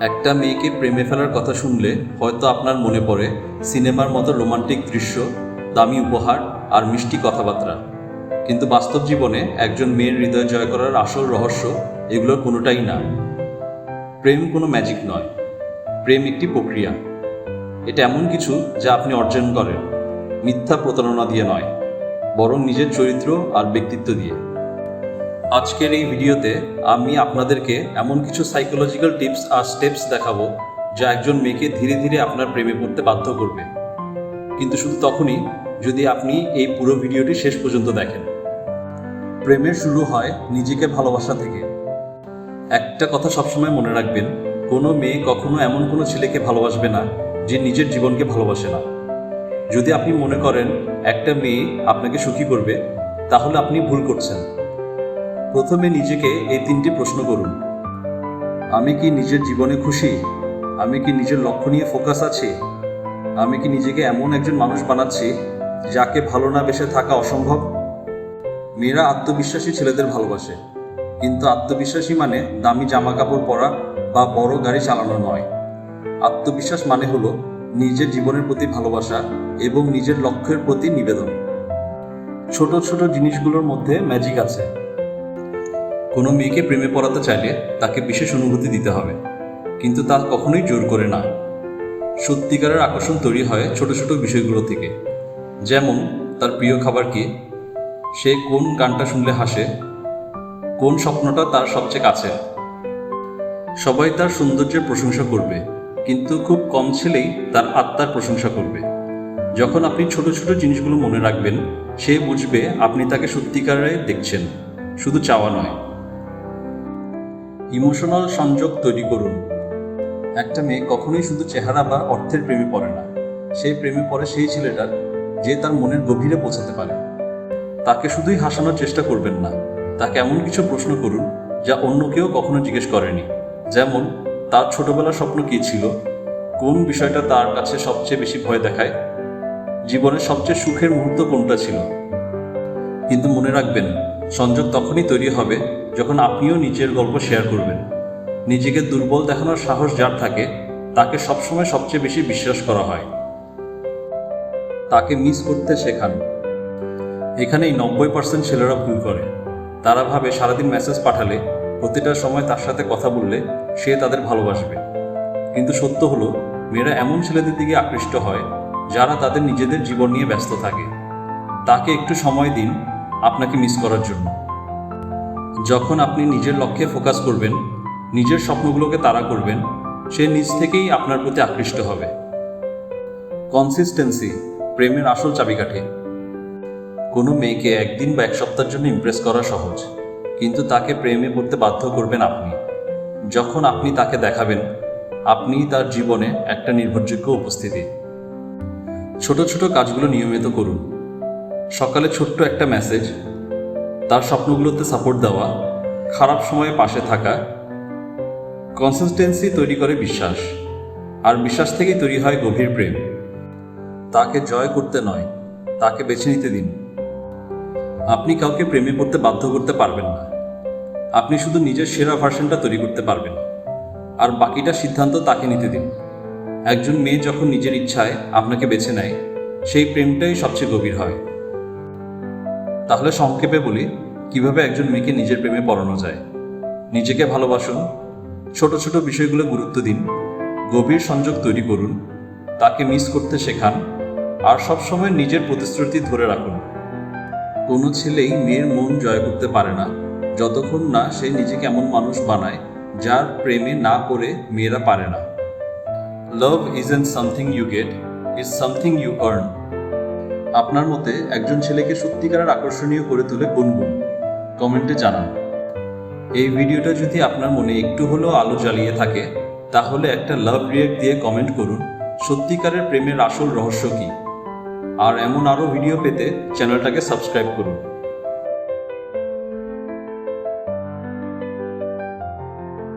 একটা মেয়েকে প্রেমে ফেলার কথা শুনলে হয়তো আপনার মনে পড়ে সিনেমার মতো রোমান্টিক দৃশ্য, দামি উপহার আর মিষ্টি কথাবার্তা। কিন্তু বাস্তব জীবনে একজন মেয়ের হৃদয় জয় করার আসল রহস্য এগুলোর কোনোটাই না। প্রেম কোনো ম্যাজিক নয়। প্রেম একটি প্রক্রিয়া। এটা এমন কিছু যা আপনি অর্জন করেন। মিথ্যা প্রতারণা দিয়ে নয়, বরং নিজের চরিত্র আর ব্যক্তিত্ব দিয়ে। আজকের এই ভিডিওতে আমি আপনাদেরকে এমন কিছু সাইকোলজিক্যাল টিপস আর স্টেপস দেখাবো যা একজন মেয়েকে ধীরে ধীরে আপনার প্রেমে পড়তে বাধ্য করবে। কিন্তু শুধু তখনই যদি আপনি এই পুরো ভিডিওটি শেষ পর্যন্ত দেখেন। প্রেমের শুরু হয় নিজেকে ভালোবাসা থেকে। একটা কথা সবসময় মনে রাখবেন, কোনো মেয়ে কখনো এমন কোনো ছেলেকে ভালোবাসবে না যে নিজের জীবনকে ভালোবাসে না। যদি আপনি মনে করেন, একটা মেয়ে আপনাকে সুখী করবে, তাহলে আপনি ভুল করছেন। প্রথমে নিজেকে এই তিনটি প্রশ্ন করুন। আমি কি নিজের জীবনে খুশি? আমি কি নিজের লক্ষ্য নিয়ে ফোকাস আছি? আমি কি নিজেকে এমন একজন মানুষ বানাচ্ছি যাকে ভালো না বেসে থাকা অসম্ভব? মেয়েরা আত্মবিশ্বাসী ছেলেদের ভালোবাসে, কিন্তু আত্মবিশ্বাসী মানে দামি জামা কাপড় পরা বা বড় গাড়ি চালানো নয়। আত্মবিশ্বাস মানে হলো নিজের জীবনের প্রতি ভালোবাসা এবং নিজের লক্ষ্যের প্রতি নিবেদন। ছোট ছোট জিনিসগুলোর মধ্যে ম্যাজিক আছে। কোনো মেয়েকে প্রেমে পড়াতে চাইলে তাকে বিশেষ অনুভূতি দিতে হবে। কিন্তু তা কখনোই জোর করে না। সত্যিকারের আকর্ষণ তৈরি হয় ছোট ছোট বিষয়গুলো থেকে। যেমন, তার প্রিয় খাবার কি? সে কোন গানটা শুনলে হাসে? কোন স্বপ্নটা তার সবচেয়ে কাছে সবাই তার সৌন্দর্যের প্রশংসা করবে, কিন্তু খুব কম ছেলেই তার আত্মার প্রশংসা করবে। যখন আপনি ছোট ছোট জিনিসগুলো মনে রাখবেন, সে বুঝবে আপনি তাকে সত্যিকারে দেখছেন। শুধু চাওয়া নয়। ইমোশনাল সংযোগ তৈরি করুন। একটা মেয়ে কখনোই শুধু চেহারা বা অর্থের প্রেমে পড়ে না। সেই প্রেমে পড়ে সেই ছেলেটার যে তার মনের গভীরে পৌঁছাতে পারে। তাকে শুধুই হাসানোর চেষ্টা করবেন না। তাকে এমন কিছু প্রশ্ন করুন যা অন্য কেউ কখনো জিজ্ঞেস করেনি। যেমন, তার ছোটবেলার স্বপ্ন কী ছিল? কোন বিষয়টা তার কাছে সবচেয়ে বেশি ভয় দেখায়? জীবনের সবচেয়ে সুখের মুহূর্ত কোনটা ছিল? কিন্তু মনে রাখবেন, সংযোগ তখনই তৈরি হবে যখন আপনিও নিজের গল্প শেয়ার করবেন, নিজেকে দুর্বল দেখানোর সাহস যার থাকে, তাকে সবসময় সবচেয়ে বেশি বিশ্বাস করা হয়। তাকে মিস করতে শেখান। এখানেই নব্বই পার্সেন্ট ছেলেরা ভুল করে। তারা ভাবে সারাদিন মেসেজ পাঠালে, প্রতিটা সময় তার সাথে কথা বললে সে তাদের ভালোবাসবে। কিন্তু সত্য হলো, মেয়েরা এমন ছেলেদের দিকে আকৃষ্ট হয়, যারা তাদের নিজেদের জীবন নিয়ে ব্যস্ত থাকে। তাকে একটু সময় দিন আপনাকে মিস করার জন্য। যখন আপনি নিজের লক্ষ্যে ফোকাস করবেন, নিজের স্বপ্নগুলোকে তাড়া করবেন, সে নিজ থেকেই আপনার প্রতি আকৃষ্ট হবে। কনসিস্টেন্সি প্রেমের আসল চাবিকাঠি। কোনো মেয়েকে একদিন বা এক সপ্তাহের জন্য ইমপ্রেস করা সহজ, কিন্তু তাকে প্রেমে পড়তে বাধ্য করবেন আপনি। যখন আপনি তাকে দেখাবেন আপনি তার জীবনে একটা নির্ভরযোগ্য উপস্থিতি। ছোট ছোট কাজগুলো নিয়মিত করুন। সকালে ছোট্ট একটা মেসেজ তার স্বপ্নগুলোতে সাপোর্ট দেওয়া, খারাপ সময়ে পাশে থাকা কনসিস্টেন্সি তৈরি করে বিশ্বাস, আর বিশ্বাস থেকেই তৈরি হয় গভীর প্রেম। তাকে জয় করতে নয়, তাকে বেছে নিতে দিন। আপনি কাউকে প্রেমে পড়তে বাধ্য করতে পারবেন না। আপনি শুধু নিজের সেরা ভার্সনটা তৈরি করতে পারবেন, আর বাকিটা সিদ্ধান্ত তাকে নিতে দিন। একজন মেয়ে যখন নিজের ইচ্ছায় আপনাকে বেছে নেয়, সেই প্রেমটাই সবচেয়ে গভীর হয়। তাহলে সংক্ষেপে বলি, কীভাবে একজন মেয়েকে নিজের প্রেমে পড়ানো যায়? নিজেকে ভালোবাসুন, ছোট ছোট বিষয়গুলো গুরুত্ব দিন, গভীর সংযোগ তৈরি করুন, তাকে মিস করতে শেখান, আর সবসময় নিজের প্রতিশ্রুতি ধরে রাখুন। কোনো ছেলেই মেয়ের মন জয় করতে পারে না, যতক্ষণ না সে নিজেকে এমন মানুষ বানায়, যার প্রেমে না করে মেয়েরা পারে না। Love is an something you get is something you earn আপনার মতে একজন ছেলেকে সত্যিকারের আকর্ষণীয় করে তোলে কোন গুণ? কমেন্টে জানান। এই ভিডিওটা যদি আপনার মনে একটু হলেও আলো জ্বালিয়ে থাকে, তাহলে একটা লাভ রিয়েক্ট দিয়ে কমেন্ট করুন, সত্যিকারের প্রেমের আসল রহস্য কী? আর এমন আরও ভিডিও পেতে চ্যানেলটাকে সাবস্ক্রাইব করুন।